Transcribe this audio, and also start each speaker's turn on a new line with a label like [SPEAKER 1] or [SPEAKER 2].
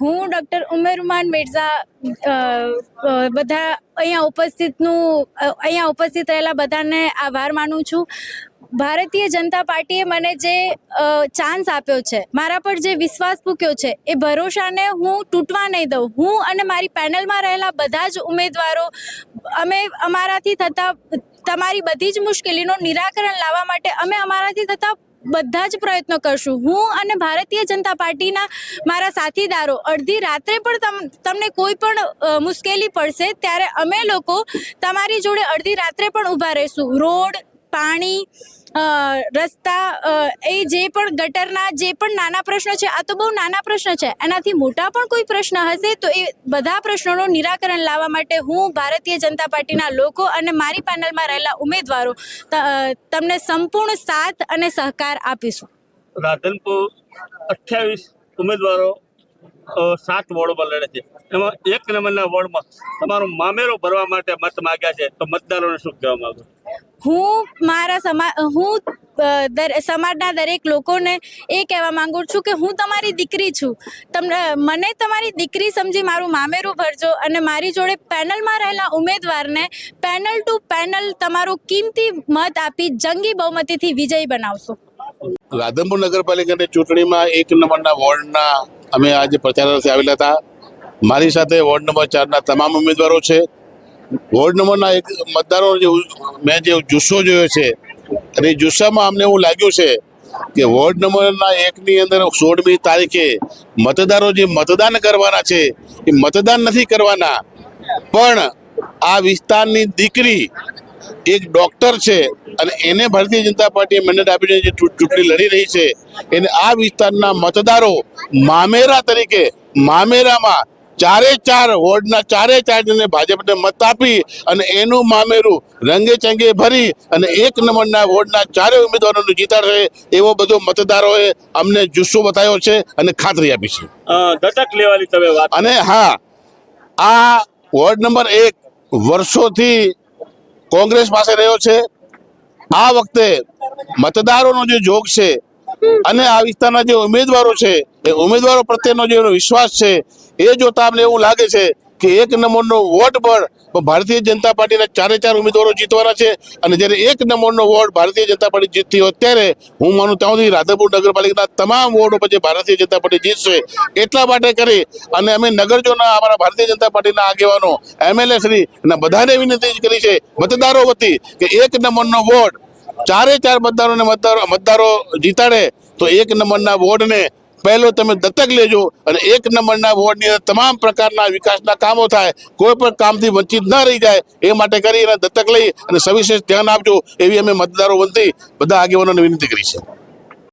[SPEAKER 1] હું ડૉક્ટર ઉમેરુમાન મિર્ઝા બધા અહીંયા ઉપસ્થિતનું અહીંયા ઉપસ્થિત રહેલા બધાને આભાર માનું છું. ભારતીય જનતા પાર્ટીએ મને જે ચાન્સ આપ્યો છે, મારા પર જે વિશ્વાસ મૂક્યો છે, એ ભરોસાને હું તૂટવા નહીં દઉં. હું અને મારી પેનલમાં રહેલા બધા જ ઉમેદવારો, અમે અમારાથી થતા, તમારી બધી જ મુશ્કેલીનું નિરાકરણ લાવવા માટે અમે અમારાથી થતા બધા જ પ્રયત્નો કરશું. હું અને ભારતીય જનતા પાર્ટીના મારા સાથીદારો અડધી રાત્રે પણ તમ, તમને કોઈ પણ મુશ્કેલી પડશે ત્યારે અમે લોકો તમારી જોડે અડધી રાત્રે પણ ઊભા રહીશું. રોડ, પાણી રસ્તા એ જે પણ ગટરના જે પણ નાના પ્રશ્નો છે, આ તો બહુ નાના પ્રશ્ન છે. એનાથી મોટા પણ કોઈ પ્રશ્ન હશે તો એ બધા પ્રશ્નોનું નિરાકરણ લાવવા માટે હું ભારતીય જનતા પાર્ટીના લોકો અને મારી પેનલમાં રહેલા ઉમેદવારો તમને સંપૂર્ણ સાથ અને સહકાર આપીશું.
[SPEAKER 2] રાધનપુર અઠ્યાવીસ ઉમેદવારો સાત વોર્ડમાં લડે છે. એમાં એક નંબરના વોર્ડમાં તમારો મામેરો ભરવા માટે મત માગ્યા છે, તો મતદારોને શું કહેવા માંગો?
[SPEAKER 1] હું મારા સમા, હું સમાજના દરેક લોકોને એ કહેવા માંગુ છું કે હું તમારી દીકરી છું. તમને, મને તમારી દીકરી સમજી મારું મામેરું ભરજો અને મારી જોડે પેનલમાં રહેલા ઉમેદવારને પેનલ ટુ પેનલ તમારું કિંમતી મત આપી જંગી બહુમતીથી વિજય બનાવશો.
[SPEAKER 3] રાધનપુર નગરપાલિકાની ચૂંટણીમાં એક નંબરના વોર્ડના અમે આજે પ્રચાર આવેલા હતા. મારી સાથે વોર્ડ નંબર ચારના તમામ ઉમેદવારો છે. વોર્ડ નંબરના એક મતદારો જે મેં જે જુસ્સો જોયો છે, અને જુસ્સામાં અમને એવું લાગ્યું છે કે વોર્ડ નંબરના એકની અંદર સોળમી તારીખે મતદારો જે મતદાન કરવાના છે, એ મતદાન નથી કરવાના. પણ આ વિસ્તારની દીકરી એક ડોક્ટર છે અને એને ભારતીય જનતા પાર્ટીએ મેન્ડેટ આપીને જે ચૂંટણી લડી રહી છે. એને આ વિસ્તારના મતદારો મામેરા તરીકે, મામેરામાં ચારે ચાર વોર્ડના ચારે ચાર જણને ભાજપને મત આપી અને એનું મામેરું રંગે ચંગે ભરી અને એક નંબરના વોર્ડના ચારે ઉમેદવારોને જીતાડશે એવો બધો મતદારોએ અમને જુસ્સો બતાવ્યો છે અને ખાતરી આપી છે.
[SPEAKER 2] દત્તક લેવાની તમે વાત
[SPEAKER 3] અને હા આ વોર્ડ નંબર એક વર્ષોથી કોંગ્રેસ પાસે રહ્યો છે. આ વખતે મતદારોનો જે જોગ છે અને આ વિસ્તારના જે ઉમેદવારો છે, એ ઉમેદવારો પ્રત્યેનો જે વિશ્વાસ છે, એ જોતા અમને એવું લાગે છે કે એક નંબરનો વોટ પણ ભારતીય જનતા પાર્ટીના ચારે ચાર ઉમેદવારો જીતવાના છે. અને જ્યારે એક નંબરનો વોટ ભારતીય જનતા પાર્ટી જીતતી હોય ત્યારે હું માનું ત્યાં સુધી રાધનપુર નગરપાલિકાના તમામ વોર્ડ ઉપર જે ભારતીય જનતા પાર્ટી જીતશે, એટલા માટે કરી અને અમે નગરજોના અમારા ભારતીય જનતા પાર્ટીના આગેવાનો એમએલએ શ્રી બધાને વિનંતી કરી છે, મતદારો વતી, કે એક નંબરનો વોર્ડ ચારે ચાર મતદારોને મતદારો મતદારો જીતાડે, તો એક નંબરના વોર્ડને પહેલો તમે દત્તક લેજો અને એક નંબરના વોર્ડની અંદર તમામ પ્રકારના વિકાસના કામો થાય, કોઈ પણ કામથી વંચિત ન રહી જાય, એ માટે કરી અને દત્તક લઈ અને સવિશેષ ધ્યાન આપજો એવી અમે મતદારો વંતી બધા આગેવાનોને વિનંતી કરી છે.